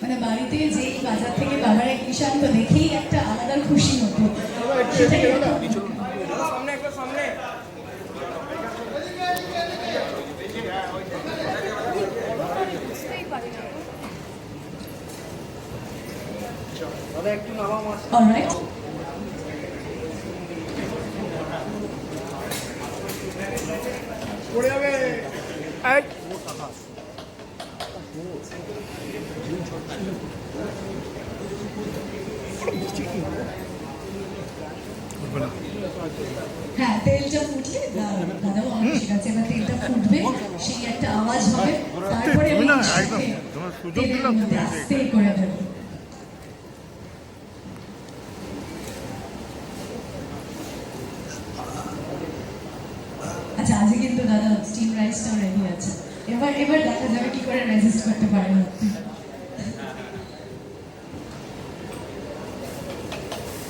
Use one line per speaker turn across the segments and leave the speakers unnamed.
মানে বাড়িতে যেই বাজার থেকে বাবারা ইলিশ আনতো দেখেই একটা আলাদা খুশি হতো সেটাই একটা
সামনে একবার সামনে দাদা একটু নামা মাছ
অলরাইট
পড়ে যাবে
উঠবে না
হ্যাঁ তেলটা ফুটলে দা- দাদাও ঠিক আছে এবার তেলটা ফুটবে সেই একটা আওয়াজ হবে। তারপরে আমি
একদম, তোমার সুযোগ দিলাম, তুমি
আস্তে করে দেবো আজকে কিন্তু দাদা স্টিম রাইসটাও রেডি আছে। এবার এবার দেখা যাবে কি করে রেজিস্ট করতে আপনি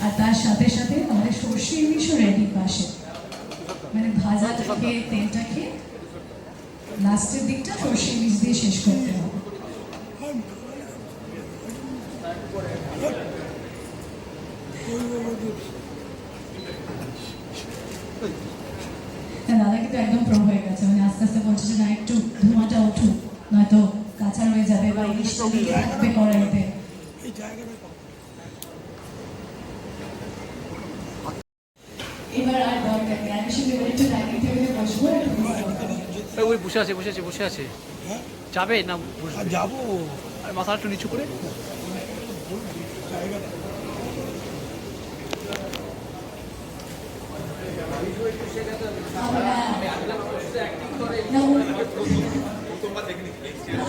আর তার সাথে সাথে আমাদের সর্ষে ইলিশও রেডি পাশে। মানে ভাজা খেয়ে তেলটাকে লাস্টের দিকটা সর্ষে ইলিশ দিয়ে শেষ করতে হবে তা দাদা কিন্তু একদম প্রো হয়ে গেছে। মানে আস্তে আস্তে বলছে যে না একটু ধোঁয়াটা উঠুক নয়তো কাঁচা রয়ে যাবে বা ইলিশটা লেগে থাকবে কড়াইতে। এবার আর দরকার নেই আমি শুধু একটু ডাইনিং টেবিলে বসবো আর একটু বসবো।
ওই বসে আছে বসে আছে বসে আছে। যাবে না
যাব।
আর মাথা একটু নিচু করে।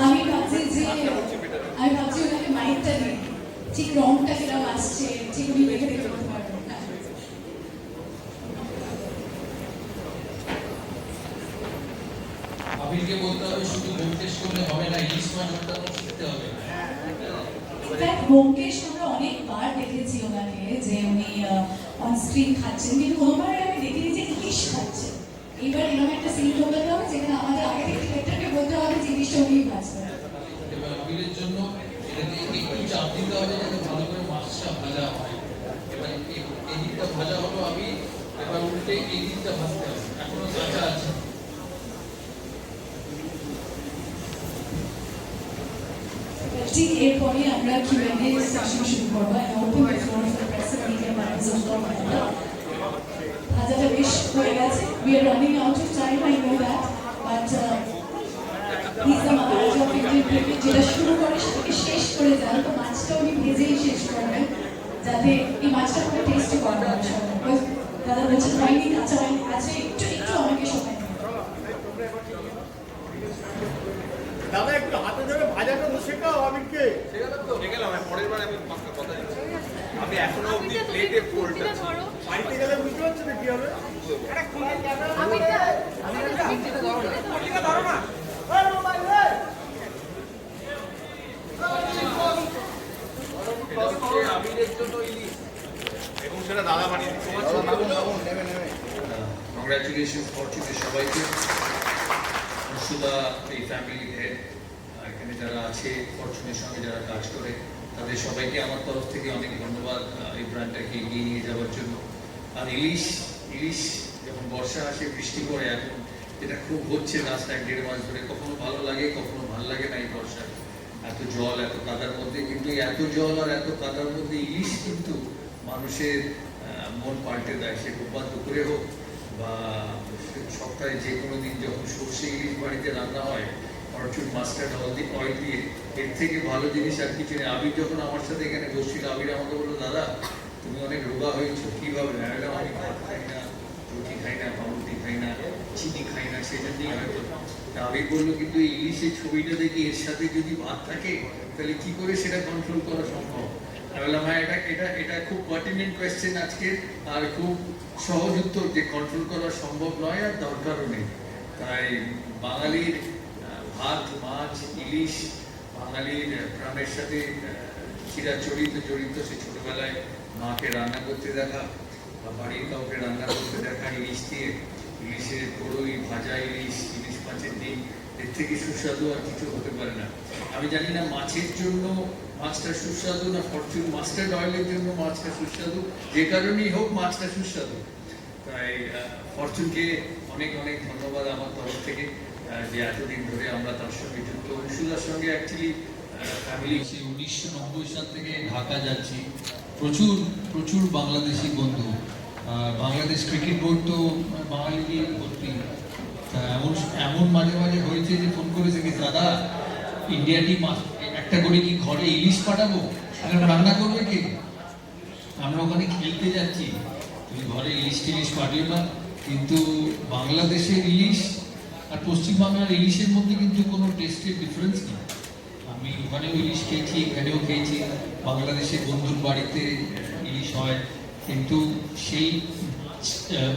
আমি ভাবছি যে আমি ভাবছি ওনাকে মাইকটা দিই ঠিক রংটা কিরম আসছে ঠিক উনি লিখে দিতে পারবেন।
আবিরকে বলতে হবে শুধু ব্যোমকেশ করলে হবে না ইলিশ মাছ ওঠানো শিখতে হবে
ব্যোমকেশ আমরা অনেকবার দেখেছি ওনাকে যে উনি অন স্ক্রিন খাচ্ছেন। কিন্তু কোনোবার আমি দেখিনি যে ইলিশ খাচ্ছেন এইবার এরকম একটা সিন ঢোকাতে হবে যেখানে আমাদের আগে থেকে ডিরেক্টরকে বলতে হবে যে ইলিশটা উনিই ভাজবেন
এবার জন্য এটাকে একটু চাপ দিতে হবে যাতে ভালো করে মাছটা ভাজা হয়। এবার এই- এই দিকটা ভাজা হলো আমি এবার উল্টে এই দিকটা ভাজতে হবে। এখনও কাঁচা আছে।
ঠিক এরপরে আমরা কিউএনএ সেশন শুরু করব। Open ভাজাটা বেশ হয়ে গেছে we are running out of time I know that but uh, he's the Maharaj of Indian cricket যেটা শুরু করে সেটাকে শেষ করে যান তো মাছটা উনি ভেজেই শেষ করবেন যাতে এই মাছটা খুব টেস্টি করা হয় সবাই। Because দাদা বলছেন হয়নি কাঁচা হয়নি আছে একটু একটু আমাকে সময়।
দাদা একটু হাতে ধরে ভাজাটা তো শেখাও আমিরকে
আমি এখনও অব্দি প্লেটে ফোল্ড আছে
বাড়িতে গেলে বুঝতে পারছ না কি হবে?
এটা হচ্ছে আমিরের জন্য ইলিশ এবং সেটা দাদা বানিয়ে দিচ্ছে। তোমার
কংগ্রাচুলেশন ফরচুনে সবাইকে। সুদা এই ফ্যামিলি হেড এখানে যারা আছে ফরচুনের সঙ্গে যারা কাজ করে তাদের সবাইকে আমার তরফ থেকে অনেক ধন্যবাদ এই ব্র্যান্ডটাকে এগিয়ে নিয়ে যাওয়ার জন্য। আর ইলিশ ইলিশ যখন বর্ষা আসে, বৃষ্টি পড়ে, এখন এটা খুব হচ্ছে লাস্ট এক দেড় মাস ধরে, কখনো ভালো লাগে, কখনো ভালো লাগে না এই বর্ষায়। এত জল, এত কাদার মধ্যে, কিন্তু এত জল আর এত কাদার মধ্যে ইলিশ কিন্তু মানুষের মন পাল্টে দেয়। সে রোববার দুপুরে হোক বা সপ্তাহে যে কোনো দিন যখন সর্ষে ইলিশ বাড়িতে রান্না হয় প্রচুর মাস্টার্ড হলদি অয়েল দিয়ে এর থেকে ভালো জিনিস আর কিছু নেই। আবির যখন আমার সাথে এখানে বসছিল আবির আমাকে বলল দাদা তুমি অনেক রোগা হয়েছো কীভাবে আমি বললাম, আমি ভাত খাই না রুটি খাই না পাউরুটি খাই না চিনি খাই না সেজন্যই হয়তো। আবির বলল কিন্তু ইলিশের ছবিটা দেখি এর সাথে যদি ভাত থাকে তাহলে কি করে সেটা কন্ট্রোল করা সম্ভব? বললাম হ্যাঁ এটা এটা এটা খুব পার্টিনেন্ট কোয়েশ্চেন আজকে আর খুব সহজ উত্তর যে কন্ট্রোল করা সম্ভব নয় আর দরকারও নেই। তাই বাঙালির ভাত মাছ, ইলিশ, বাঙালির প্রাণের সাথে চিরাচরিত, জড়িত সে ছোটবেলায় মাকে রান্না করতে দেখা বা বাড়ির কাউকে রান্না করতে দেখা, ইলিশ দিয়ে। ইলিশের বড়ই ভাজা ইলিশ ইলিশ মাছের ডিম, এর থেকে সুস্বাদু আর কিছু হতে পারে না। আমি জানি না মাছের জন্য মাছটা সুস্বাদু না ফরচুন মাস্টার্ড অয়েলের জন্য মাছটা সুস্বাদু। যে কারণেই হোক মাছটা সুস্বাদু। তাই ফরচুনকে অনেক অনেক ধন্যবাদ আমার তরফ থেকে। যে এতদিন ধরে আমরা তার সঙ্গে যুক্ত অংশুদার সঙ্গে অ্যাকচুয়ালি ফ্যামিলি উনিশশো নব্বই সাল থেকে ঢাকা যাচ্ছি। প্রচুর প্রচুর বাংলাদেশি বন্ধু। বাংলাদেশ ক্রিকেট বোর্ড তো বাঙালি দিয়ে ভর্তি এমন এমন মাঝে মাঝে হয়েছে যে ফোন করেছে কি, দাদা, ইন্ডিয়া টিম একটা করে কি ঘরে ইলিশ পাঠাবো? রান্না করবে কে? আমরা ওখানে খেলতে যাচ্ছি। তুমি ঘরে ইলিশ টিলিশ পাঠিও না, কিন্তু বাংলাদেশের ইলিশ আর পশ্চিমবাংলার ইলিশের মধ্যে কিন্তু কোনো টেস্টের ডিফারেন্স নেই। আমি ওখানেও ইলিশ খেয়েছি এখানেও খেয়েছি। বাংলাদেশের বন্ধুর বাড়িতে ইলিশ হয়। কিন্তু সেই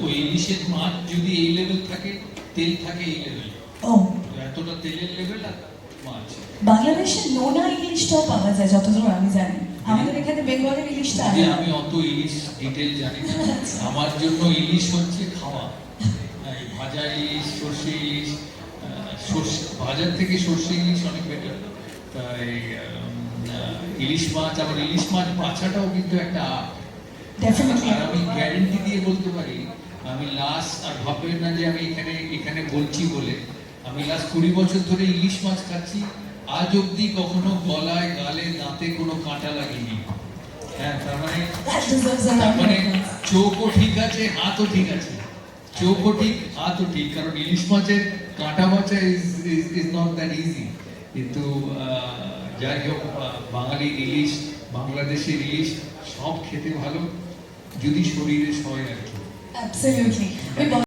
ওই ইলিশের মাছ যদি এই লেভেল থাকে তেল থাকে এই লেভেল
ও।
এতটা তেলের লেভেল আর মাছ।
বাংলাদেশে নোনা ইলিশটাও পাওয়া যায় যতদূর আমি জানি। আমাদের এখানে বেঙ্গলের ইলিশটা
আমি অত ইলিশ ডিটেল জানি না। আমার জন্য ইলিশ হচ্ছে খাওয়া। ভাজা ইলিশ সর্ষে ইলিশ আহ, থেকে সর্ষে ইলিশ অনেক বেটার তাই ইলিশ মাছ আবার ইলিশ মাছ বাছাটাও কিন্তু একটা আর আমি গ্যারেন্টি দিয়ে বলতে পারি আমি লাস্ট আর ভাববেন না যে আমি এখানে এখানে বলছি বলে। আমি লাস্ট কুড়ি বছর ধরে ইলিশ মাছ খাচ্ছি আজ অবধি কখনো গলায় গালে দাঁতে কোনো কাঁটা লাগেনি। হ্যাঁ তার মানে তার মানে চোখও ঠিক আছে হাতও ঠিক আছে। চোখও ঠিক ঠিক কারণ ইলিশ মাছের কাঁটা বাছা ইজ নট দ্যাট ইজি কিন্তু যাই হোক আহ, বাঙালির ইলিশ বাংলাদেশের ইলিশ সব খেতে ভালো যদি শরীরে সয় আর কি।